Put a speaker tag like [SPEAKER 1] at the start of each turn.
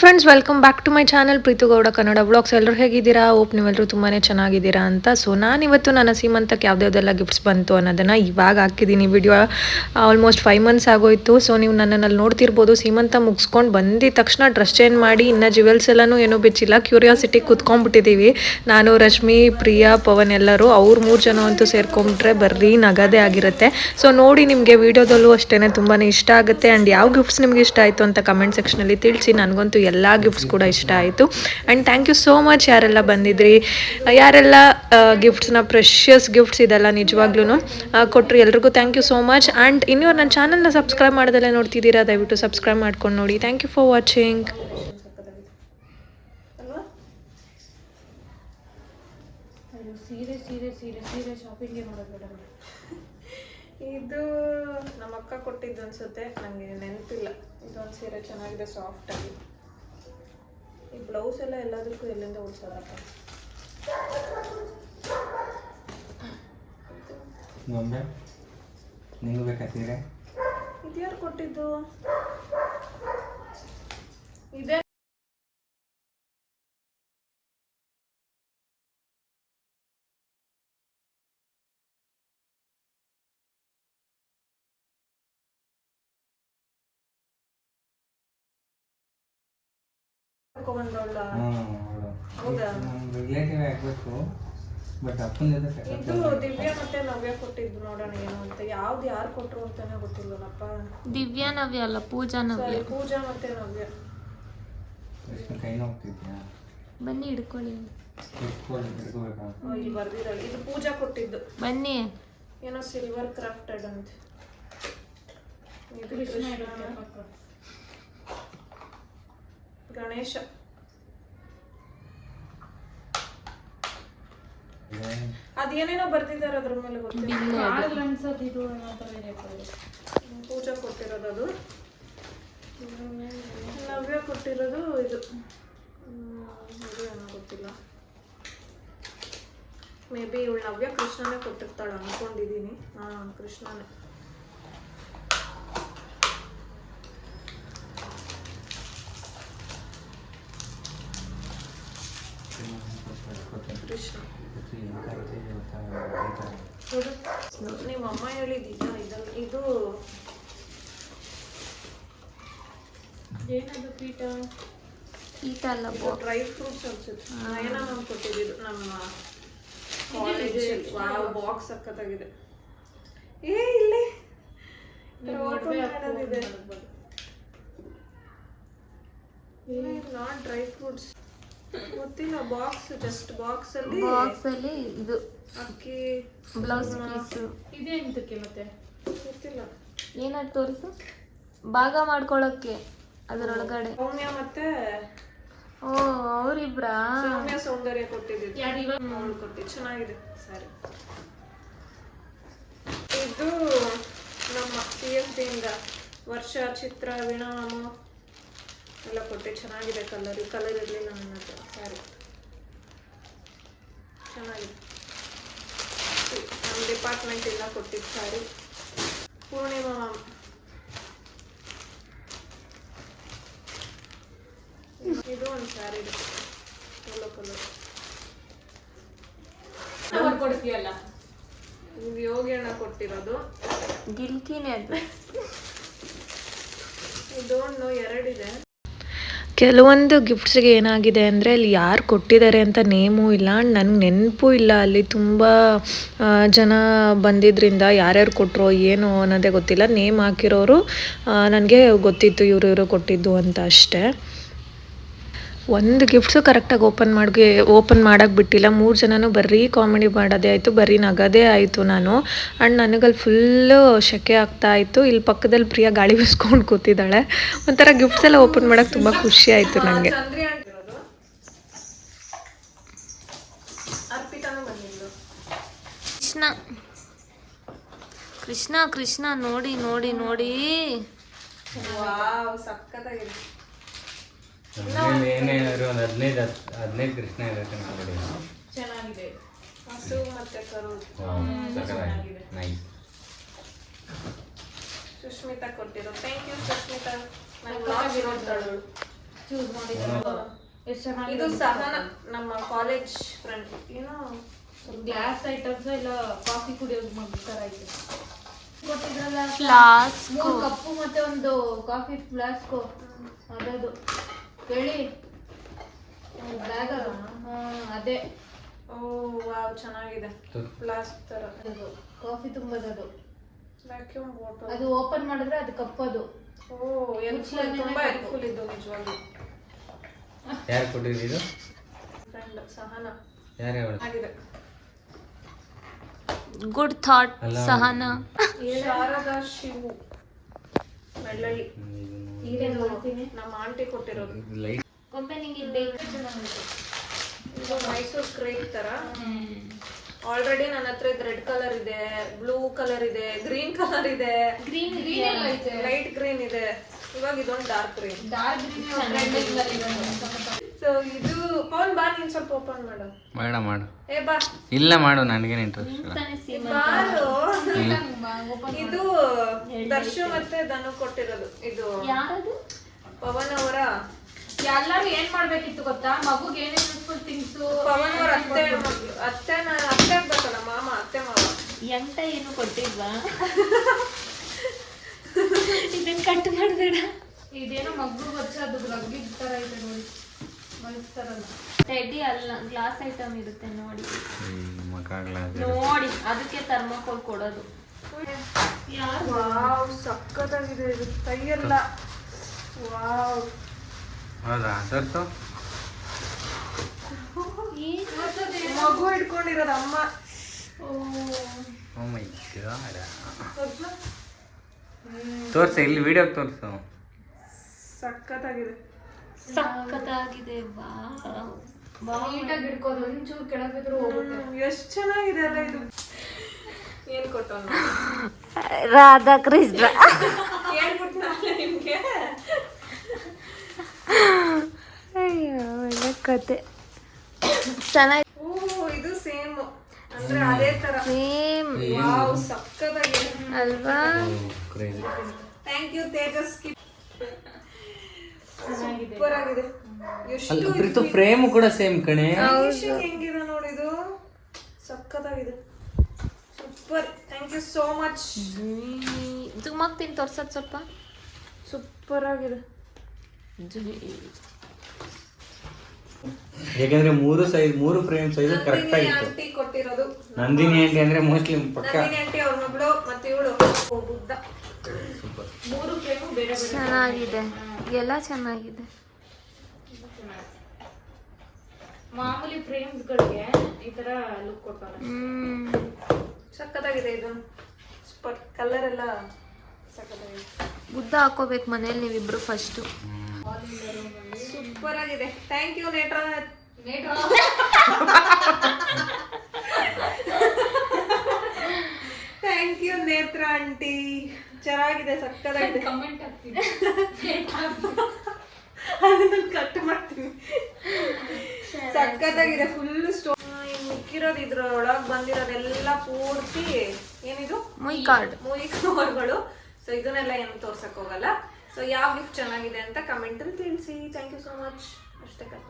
[SPEAKER 1] Friends welcome back to my channel Preethu Gowda Kannada blogs ಎಲ್ಲರೂ ಹೇಗಿದ್ದೀರಾ? Hope ನೀವೆಲ್ಲರೂ ತುಂಬಾ ಚೆನ್ನಾಗಿದ್ದೀರಾ ಅಂತ. ಸೊ ನಾನಿವತ್ತು ನನ್ನ ಸೀಮಂತಕ್ಕೆ ಯಾವ್ದ್ಯಾವ್ದೆಲ್ಲ ಗಿಫ್ಟ್ಸ್ ಬಂತು ಅನ್ನೋದನ್ನು ಇವಾಗ ಹಾಕಿದ್ದೀನಿ. ವಿಡಿಯೋ ಆಲ್ಮೋಸ್ಟ್ ಫೈವ್ ಮಂತ್ಸ್ ಆಗೋಯಿತು. ಸೊ ನೀವು ನನ್ನನ್ನಲ್ಲಿ ನೋಡ್ತಿರ್ಬೋದು. ಸೀಮಂತ ಮುಗಿಸ್ಕೊಂಡು ಬಂದಿದ ತಕ್ಷಣ ಡ್ರೆಸ್ ಚೇಂಜ್ ಮಾಡಿ, ಇನ್ನೂ ಜ್ಯುವೆಲ್ಸ್ ಎಲ್ಲನೂ ಏನೂ ಬಿಚ್ಚಿಲ್ಲ. ಕ್ಯೂರಿಯಾಸಿಟಿ ಕೂತ್ಕೊಂಡ್ಬಿಟ್ಟಿದ್ದೀವಿ. ನಾನು, ರಶ್ಮಿ, ಪ್ರಿಯಾ, ಪವನ್ ಎಲ್ಲರೂ ಅವ್ರ ಮೂರು ಜನ ಅಂತೂ ಸೇರ್ಕೊಂಡ್ರೆ ಬರ್ರಿ ನಗದೇ ಆಗಿರುತ್ತೆ. ಸೊ ನೋಡಿ ನಿಮಗೆ ವಿಡಿಯೋದಲ್ಲೂ ಅಷ್ಟೇ ತುಂಬಾ ಇಷ್ಟ ಆಗುತ್ತೆ. ಆ್ಯಂಡ್ ಯಾವ ಗಿಫ್ಟ್ಸ್ ನಿಮ್ಗೆ ಇಷ್ಟ ಆಯಿತು ಅಂತ ಕಮೆಂಟ್ ಸೆಕ್ಷನಲ್ಲಿ ತಿಳಿಸಿ. ನನಗಂತೂ ಎಲ್ಲ ಗಿಫ್ಟ್ಸ್ ಕೂಡ ಇಷ್ಟ ಆಯಿತು. And thank you so much ಯಾರೆಲ್ಲ ಬಂದಿದ್ರಿ. ಯಾರೆಲ್ಲ ಗಿಫ್ಟ್ಸ್ನ ಪ್ರೆಷಿಯಸ್ ಗಿಫ್ಟ್ಸ್ ಇದೆಲ್ಲ ನಿಜವಾಗ್ಲೂ ಕೊಟ್ಟರು ಎಲ್ರಿಗೂ thank you so much and ಇನ್ನೂ ನನ್ನ ಚಾನಲ್ನ ಸಬ್ಸ್ಕ್ರೈಬ್ ಮಾಡೋದೆಲ್ಲ ನೋಡ್ತಿದ್ದೀರಾ, ದಯವಿಟ್ಟು ಸಬ್ಸ್ಕ್ರೈಬ್ ಮಾಡ್ಕೊಂಡು ನೋಡಿ. ಥ್ಯಾಂಕ್ ಯು ಫಾರ್ ವಾಚಿಂಗ್
[SPEAKER 2] ಸೀರೆ ಸೀರೆ ಸೀರೆ ಸೀರೆ ಶಾಪಿಂಗೇ ಮಾಡೋದು
[SPEAKER 1] ಇದು ನಮ್ಮ ಅಕ್ಕ ಕೊಟ್ಟಿದ್ದು ಅನ್ಸುತ್ತೆ ನನಗೆ ನೆನಪಿಲ್ಲ. ಇದೊಂದು ಸೀರೆ ಚೆನ್ನಾಗಿದೆ ಸಾಫ್ಟ್ ಆಗಿ. ಈ ಬ್ಲೌಸ್ ಎಲ್ಲ ಎಲ್ಲದಕ್ಕೂ ಎಲ್ಲಿಂದ
[SPEAKER 3] ಗೊಂಬೆ ನಿಂಗೂ ಸೀರೆ?
[SPEAKER 1] ಇದ್ಯಾರು ಕೊಟ್ಟಿದ್ದು? ಇದೆ ಕರ್ಕೊಂಡ್ಬಂದವಳ ಹೌದಾ?
[SPEAKER 3] ರಿಲೇಟಿವ್ ಆಗಬೇಕು ಬಟ್ ಅಪ್ಪನ ಜೊತೆ
[SPEAKER 1] ಇದು ದಿವ್ಯ ಮತ್ತೆ ನವ್ಯ ಕೊಟ್ಟಿದ್ದು ನೋಡೋಣ ಏನು ಅಂತ. ಯಾವ್ದು ಯಾರು ಕೊಟ್ರು ಅಂತಾನೆ ಗೊತ್ತಿಲ್ವಲ್ಲಪ್ಪ
[SPEAKER 2] ದಿವ್ಯಾ ನವ್ಯ ಅಲ್ಲ ಪೂಜಾ ನವ್ಯ.
[SPEAKER 1] ಸರಿ ಪೂಜಾ ಮತ್ತೆ ನವ್ಯ.
[SPEAKER 3] ಎಷ್ಟು ಕೈ ನೋಗ್ತಿದ್ಯಾ
[SPEAKER 2] ಬನ್ನಿ ಹಿಡ್ಕೊಳ್ಳಿ.
[SPEAKER 3] ಹಿಡ್ಕೋಬೇಕಾ
[SPEAKER 1] ಓ, ಇಲ್ಲಿ ಬರ್ದಿರಲ್ಲ ಇದು ಪೂಜಾ ಕೊಟ್ಟಿದ್ದು.
[SPEAKER 2] ಬನ್ನಿ.
[SPEAKER 1] ಏನೋ ಸಿಲ್ವರ್ ಕ್ರಾಫ್ಟೆಡ್ ಅಂತ. ಇದು. ಗಣೇಶ. ಅದೇನೇನೋ ಬರ್ತಿದ್ದಾರೆ ಅದ್ರ ಮೇಲೆ ಗೊತ್ತಿಲ್ಲ. ಪೂಜಾ ಕೊಟ್ಟಿರೋದು ಅದು. ನವ್ಯ ಕೊಟ್ಟಿರೋದು ಇದು. ಹ್ಮ್, ಇದು ಏನೋ ಗೊತ್ತಿಲ್ಲ. ಮೇ ಬಿ ಇವಳು ನವ್ಯ ಕೃಷ್ಣನೇ ಕೊಟ್ಟಿರ್ತಾಳೆ ಅನ್ಕೊಂಡಿದೀನಿ. ಹಾ ಕೃಷ್ಣನೇ. ನಿಮ್ಮ ಅಮ್ಮ ಹೇಳಿದ್ದೀಗ ಇದು ಇದು ಏನದು ಪೀಠ?
[SPEAKER 2] ಪೀಠ ಅಲ್ಲ
[SPEAKER 1] ಡ್ರೈ ಫ್ರೂಟ್ಸ್ ಅನ್ಸುತ್ತೆ. ಏನೋ ನಾನು ಕೊಟ್ಟಿದ್ದು ನಮ್ಮ ಕಾಲೇಜ್ ಬಾಕ್ಸ್ ಸಕ್ಕತ್ತಾಗಿದೆ ಏ ಇಲ್ಲಿ. ನಾಟ್ ಡ್ರೈ ಫ್ರೂಟ್ಸ್ ಗೊತ್ತಿಲ್ಲ ಬಾಕ್ಸ್ ಜಸ್ಟ್ ಬಾಕ್ಸ್ ಅಲ್ಲಿ
[SPEAKER 2] ಬಾಕ್ಸ್ ಅಲ್ಲಿ ಇದು.
[SPEAKER 1] ಅಕ್ಕಿ
[SPEAKER 2] ಬ್ಲೌಸ್ ಪೀಸ್
[SPEAKER 1] ಗೊತ್ತಿಲ್ಲ.
[SPEAKER 2] ಏನಾಯ್ತು ತೋರಿಸು? ಭಾಗ ಮಾಡ್ಕೊಳಕ್ಕೆ ಅದರೊಳಗಡೆ.
[SPEAKER 1] ಸೌಮ್ಯ ಮತ್ತೆ
[SPEAKER 2] ಓ ಅವ್ರಿಬ್ರಾ?
[SPEAKER 1] ಸೌಮ್ಯ ಸೌಂದರ್ಯ ಕೊಟ್ಟಿದ್ದು. ಅವಳು ಕೊಟ್ಟಿದ್ದು. ಚೆನ್ನಾಗಿದೆ. ಸರಿ. ಇದು ನಮ್ಮ ಸಿ ಎಸ್ ಇಂದ ವರ್ಷ ಚಿತ್ರ ವಿಣಾಮ ಎಲ್ಲ ಕೊಟ್ಟೆ ಚೆನ್ನಾಗಿದೆ ಕಲರ್ ಕಲರ್ ಇರಲಿಲ್ಲ ನನ್ನ ಹತ್ರ. ಸ್ಯಾರಿ ಚೆನ್ನಾಗಿದೆ. ನಮ್ಮ ಡಿಪಾರ್ಟ್ಮೆಂಟ್ ಎಲ್ಲ ಕೊಟ್ಟಿದ್ದು ಸಾರಿ ಪೂರ್ಣಿಮಾ ಮ್ಯಾಮ್ ಇದು ಒಂದು ಸ್ಯಾರಿ ಇದೆ. ಯೆಲ್ಲೋ ಕಲರ್ ಇದು ಯೋಗಿ ಅಣ್ಣ ಕೊಟ್ಟಿರೋದು.
[SPEAKER 2] ಗಿಲ್ಕಿನೇ ಅದು.
[SPEAKER 1] ಇದೊಂದು ಎರಡಿದೆ
[SPEAKER 4] ಕೆಲವೊಂದು ಗಿಫ್ಟ್ಸ್ಗೆ ಏನಾಗಿದೆ ಅಂದರೆ ಅಲ್ಲಿ ಯಾರು ಕೊಟ್ಟಿದ್ದಾರೆ ಅಂತ ನೇಮೂ ಇಲ್ಲ. ನನಗೆ ನೆನಪು ಇಲ್ಲ ಅಲ್ಲಿ ತುಂಬ ಜನ ಬಂದಿದ್ದರಿಂದ ಯಾರ್ಯಾರು ಕೊಟ್ಟರು ಏನು ಅನ್ನೋದೇ ಗೊತ್ತಿಲ್ಲ. ನೇಮ್ ಹಾಕಿರೋರು ನನಗೆ ಗೊತ್ತಿತ್ತು ಇವರು ಇವರು ಕೊಟ್ಟಿದ್ದು ಅಂತ ಅಷ್ಟೇ. ಒಂದು ಗಿಫ್ಟ್ಸು ಕರೆಕ್ಟಾಗಿ ಓಪನ್ ಮಾಡಿ ಓಪನ್ ಮಾಡೋಕ್ಕೆ ಬಿಟ್ಟಿಲ್ಲ. ಮೂರು ಜನನೂ ಬರೀ ಕಾಮಿಡಿ ಮಾಡೋದೇ ಆಯಿತು ಬರೀ ನಗೋದೇ ಆಯಿತು ನಾನು. ಆ್ಯಂಡ್ ನನಗಲ್ಲಿ ಫುಲ್ಲು ಶೆಕೆ ಆಗ್ತಾ ಇತ್ತು. ಇಲ್ಲಿ ಪಕ್ಕದಲ್ಲಿ ಪ್ರಿಯಾ ಗಾಳಿ ಬೀಸ್ಕೊಂಡು ಕೂತಿದ್ದಾಳೆ. ಒಂಥರ ಗಿಫ್ಟ್ಸ್ ಎಲ್ಲ ಓಪನ್ ಮಾಡೋಕ್ಕೆ ತುಂಬ ಖುಷಿ ಆಯಿತು ನನಗೆ
[SPEAKER 2] ಕೃಷ್ಣ. ಕೃಷ್ಣ ಕೃಷ್ಣ ನೋಡಿ ನೋಡಿ ನೋಡಿ.
[SPEAKER 3] ಏನೇನಾದ್ರು ಒಂದು ಹದಿನೈದು ಹದಿನೈದು ಕೃಷ್ಣ ಇರುತ್ತೆ ಅನ್ಕೊಳ್ಳಿ
[SPEAKER 1] ಚೆನ್ನಾಗಿದೆ. ಹಸು ಮತ್ತೆ ಕರು.
[SPEAKER 3] ನೈಸ್
[SPEAKER 1] ಸುಷ್ಮಿತಾ ಕೊಟ್ಟಿರೋ. ಥ್ಯಾಂಕ್ ಯು ಸುಷ್ಮಿತಾ ನನ್ನ ಬ್ಲಾಗ್
[SPEAKER 2] ಚೂಸ್ ಮಾಡಿದ್ರು
[SPEAKER 1] ಇದು ಸಹನ ನಮ್ಮ ಕಾಲೇಜ್ ಫ್ರೆಂಡ್ ಏನೋ
[SPEAKER 2] ಗ್ಲಾಸ್ ಐಟಮ್ಸ್ ಇಲ್ಲ ಕಾಫಿ ಕುಡಿಯೋದು ಮಗ್ ತರ ಐತೆ ಕೊಟ್ಟಿದ್ರಲ್ಲ?
[SPEAKER 4] ಫ್ಲಾಸ್ಕ್
[SPEAKER 2] ಕಪ್ಪು ಮತ್ತೆ ಒಂದು ಕಾಫಿ ಫ್ಲಾಸ್ಕು ಅದದು. ಹೇಳಿ. ಬ್ಯಾಗ್ ಅದು.
[SPEAKER 1] ಓ ವಾವ್ ಚೆನ್ನಾಗಿದೆ. ಪ್ಲಾಸ್ ತರ.
[SPEAKER 2] ಅದು ಕಾಫಿ ತುಂಬದದು
[SPEAKER 1] ವ್ಯಾಕ್ಯೂಮ್ ಬಾಟಲ್
[SPEAKER 2] ಅದು ಓಪನ್ ಮಾಡಿದ್ರೆ ಅದು ಕಪ್ಪದು
[SPEAKER 1] ಓ ಹೆಲ್ಪ್ಫುಲ್ ತುಂಬಾ ಹೆಲ್ಪ್ಫುಲ್ ಇದು ನಿಜವಾಗ್ಲೂ
[SPEAKER 3] ಯಾರು ಕೊಟ್ಟಿದ್ದು ಇದು?
[SPEAKER 1] ಫ್ರೆಂಡ್ ಸಹನ.
[SPEAKER 3] ಯಾರು ಹೇಳು?
[SPEAKER 1] ಆಗಿದೆ.
[SPEAKER 4] Good thought Sahana.
[SPEAKER 1] Sharada Shivu. Bellalli ನಮ್ಮ ಆಂಟಿ ಕೊಟ್ಟಿರೋದು.
[SPEAKER 2] ನಿಂಗೆ ಇದು ಬೇಕು
[SPEAKER 1] ಇದು ಮೈಸೂರ್ ಕ್ರೇಪ್ ತರ. ಆಲ್ರೆಡಿ ನನ್ನ ಹತ್ರ ಇದು ರೆಡ್ ಕಲರ್ ಇದೆ ಬ್ಲೂ ಕಲರ್ ಇದೆ ಗ್ರೀನ್ ಕಲರ್ ಇದೆ.
[SPEAKER 2] ಗ್ರೀನ್ ಗ್ರೀನ್
[SPEAKER 1] ಲೈಟ್ ಗ್ರೀನ್ ಇದೆ. ಇವಾಗ ಇದೊಂದು ಡಾರ್ಕ್ ಗ್ರೀನ್
[SPEAKER 2] ಡಾರ್ಕ್ ಗ್ರೀನ್
[SPEAKER 1] ಇದು ಪವನ್ ಬಾ ನೀನ್ ಸ್ವಲ್ಪ ಓಪನ್ ಮಾಡು.
[SPEAKER 3] ಬೇಡ ಮಾಡು.
[SPEAKER 1] ಏ ಬಾ.
[SPEAKER 3] ಇಲ್ಲ ಮಾಡು ನನಗೇನು ಇಂಟ್ರೆಸ್ಟ್ ಇಲ್ಲ.
[SPEAKER 1] ಬಾರು. ಇದು ದರ್ಶು ಮತ್ತೆ ಧನು ಕೊಟ್ಟಿರೋದು. ಇದು ಪವನ್ ಅವರ.
[SPEAKER 2] ಎಲ್ಲರೂ ಏನ್ ಮಾಡ್ಬೇಕಿತ್ತು ಗೊತ್ತಾ? ಮಗುಗೆ ಏನೇನ್ ಯೂಸ್ಫುಲ್ ಥಿಂಗ್ಸ್
[SPEAKER 1] ಪವನ್ ಅವ್ರ ಅತ್ತೆ ಮಗ್ಳು. ಅತ್ತೆನ ಅತ್ತೆ ಆಗ್ಬೇಕಲ್ಲ ಮಾಮ ಅತ್ತೆ ಮಾವ
[SPEAKER 4] ಎಂಟ ಏನು ಕೊಟ್ಟಿಲ್ವಾ? ಇದನ್ನ ಕಟ್ ಮಾಡಬೇಡ.
[SPEAKER 2] ಇದೇನೋ ಮಗು ಬಚ್ಚ ಅದು ರಗ್ಗಿ ತರ ಇದೆ ನೋಡಿ.
[SPEAKER 4] ಟೆಡಿ ಅಲ್ಲ ಗ್ಲಾಸ್ ಐಟಮ್ ಇರುತ್ತೆ ನೋಡಿ. ನೋಡಿ ಅದಕ್ಕೆ ಥರ್ಮಾಕೋಲ್ ಕೊಡೋದು.
[SPEAKER 1] ವಾವ್ ಸಕ್ಕತ್ತಾಗಿದೆ ಇದು. ಕೈಯೆಲ್ಲ. ವಾವ್.
[SPEAKER 3] ಹೌದಾ ಸರ್ತು?
[SPEAKER 1] ಮಗು ಹಿಡ್ಕೊಂಡಿರೋದು ಅಮ್ಮ.
[SPEAKER 3] Oh my god. ತೋರ್ಸು. ಇಲ್ಲಿ ವಿಡಿಯೋ ತೋರ್ಸು.
[SPEAKER 1] ಸಕ್ಕತ್ತಾಗಿದೆ
[SPEAKER 4] ಸಖತ್ತಾಗಿದೆ ವಾ
[SPEAKER 2] ನೀಟಾಗಿ ಹಿಡ್ಕೋದು ಒಂಚೂರು ಕೆಳಗೆ ಬಿದ್ರು ಹೋಗುತ್ತೆ.
[SPEAKER 1] ಎಷ್ಟು ಚೆನ್ನಾಗಿದೆ ಅಲ್ಲ ಇದು. ಏನು ಕೊಟ್ಟವನು?
[SPEAKER 4] ರಾಧಾ ಕೃಷ್ಣ.
[SPEAKER 1] ನಿಮ್ಗೆ?
[SPEAKER 4] ಅಯ್ಯೋ ಒಳ್ಳೆ ಕತೆ. ಚೆನ್ನಾಗಿ
[SPEAKER 1] ಓ ಇದು ಸೇಮ್. ಅಂದ್ರೆ ಅದೇ ತರ.
[SPEAKER 4] ಸೇಮ್.
[SPEAKER 1] ವಾವ್ ಸಕ್ಕತ್ತಾಗಿದೆ
[SPEAKER 4] ಅಲ್ವಾ?
[SPEAKER 1] ಥ್ಯಾಂಕ್ ಯು ತೇಜಸ್ಕಿ ಆಗಿದೆ ಎಷ್ಟು
[SPEAKER 3] ಅಲ್ಲ ಪ್ರೀತು ಫ್ರೇಮ್ ಕೂಡ ಸೇಮ್ ಕಣೆ.
[SPEAKER 1] ಹೆಂಗಿದೆ ನೋಡಿದು? ಸಕ್ಕತ್ತಾಗಿದೆ super. Thank you so much
[SPEAKER 4] zoom ಆಗ್ತೀನಿ ತೋರ್ಸೋದು ಸ್ವಲ್ಪ.
[SPEAKER 1] ಸೂಪರ್ ಆಗಿದೆ.
[SPEAKER 3] ಯಾಕಂದ್ರೆ ಮೂರು ಸೈಜ್ ಮೂರು ಫ್ರೇಮ್ ಸೈಜ್ ಕರೆಕ್ಟ್ ಆಗಿತ್ತು
[SPEAKER 1] ಕೊಟ್ಟಿರೋದು.
[SPEAKER 3] ನಂದಿನಿ ಆಂಟಿ ಅಂದ್ರೆ ಮೋಸ್ಟ್ಲಿ ಪಕ್ಕ?
[SPEAKER 1] ನಂದಿನಿ ಆಂಟಿ ಅವ್ರ ಮಗಳು ಮತ್ತೆ ಇವಳು.
[SPEAKER 2] ಮೂರು ಫ್ರೇಮು ಬೇರೆ ಬೇರೆ.
[SPEAKER 4] ಚೆನ್ನಾಗಿದೆ. ಎಲ್ಲ ಚೆನ್ನಾಗಿದೆ.
[SPEAKER 2] ಮಾಮೂಲಿ ಫ್ರೇಮ್ಸ್ಗಳಿಗೆ ಈ ತರ ಲುಕ್ ಕೊಡ್ತಾರೆ.
[SPEAKER 4] ಹ್ಮ್.
[SPEAKER 1] ಸಕ್ಕತ್ತಾಗಿದೆ ಇದು. ಸೂಪರ್. ಕಲರ್ ಎಲ್ಲ ಸಕ್ಕತ್ತಾಗಿದೆ
[SPEAKER 4] ಬುದ್ಧ ಹಾಕೋಬೇಕು ಮನೇಲಿ ನೀವಿಬ್ರು ಫಸ್ಟು
[SPEAKER 1] ಸೂಪರ್ ಆಗಿದೆ thank you Netra thank you Netra aunty ಚೆನ್ನಾಗಿದೆ ಸಕ್ಕತ್ತಾಗಿದೆ
[SPEAKER 2] ಕಮೆಂಟ್ ಹಾಕ್ತೀನಿ
[SPEAKER 1] ಅದನ್ನ ಕಟ್ ಮಾಡ್ತೀನಿ ಸಕ್ಕತ್ತಾಗಿದೆ ಫುಲ್ ಸ್ಟೋನ್ ಮಿಕ್ಕಿರೋದು ಇದ್ರೊಳಗೆ ಬಂದಿರೋದೆಲ್ಲ ಪೂರ್ತಿ ಏನಿದು?
[SPEAKER 4] ಮುಯ್ ಕಾರ್ಡ್
[SPEAKER 1] ಮುಯ್ ಕವರ್ಗಳು ಸೊ ಇದನ್ನೆಲ್ಲ ಏನು ತೋರ್ಸಕ್ ಹೋಗಲ್ಲ. ಸೊ ಯಾವ ಗಿಫ್ಟ್ ಚೆನ್ನಾಗಿದೆ ಅಂತ ಕಮೆಂಟಲ್ಲಿ ತಿಳಿಸಿ. ಥ್ಯಾಂಕ್ ಯು ಸೋ ಮಚ್ ಅಷ್ಟೇ ಕಟ್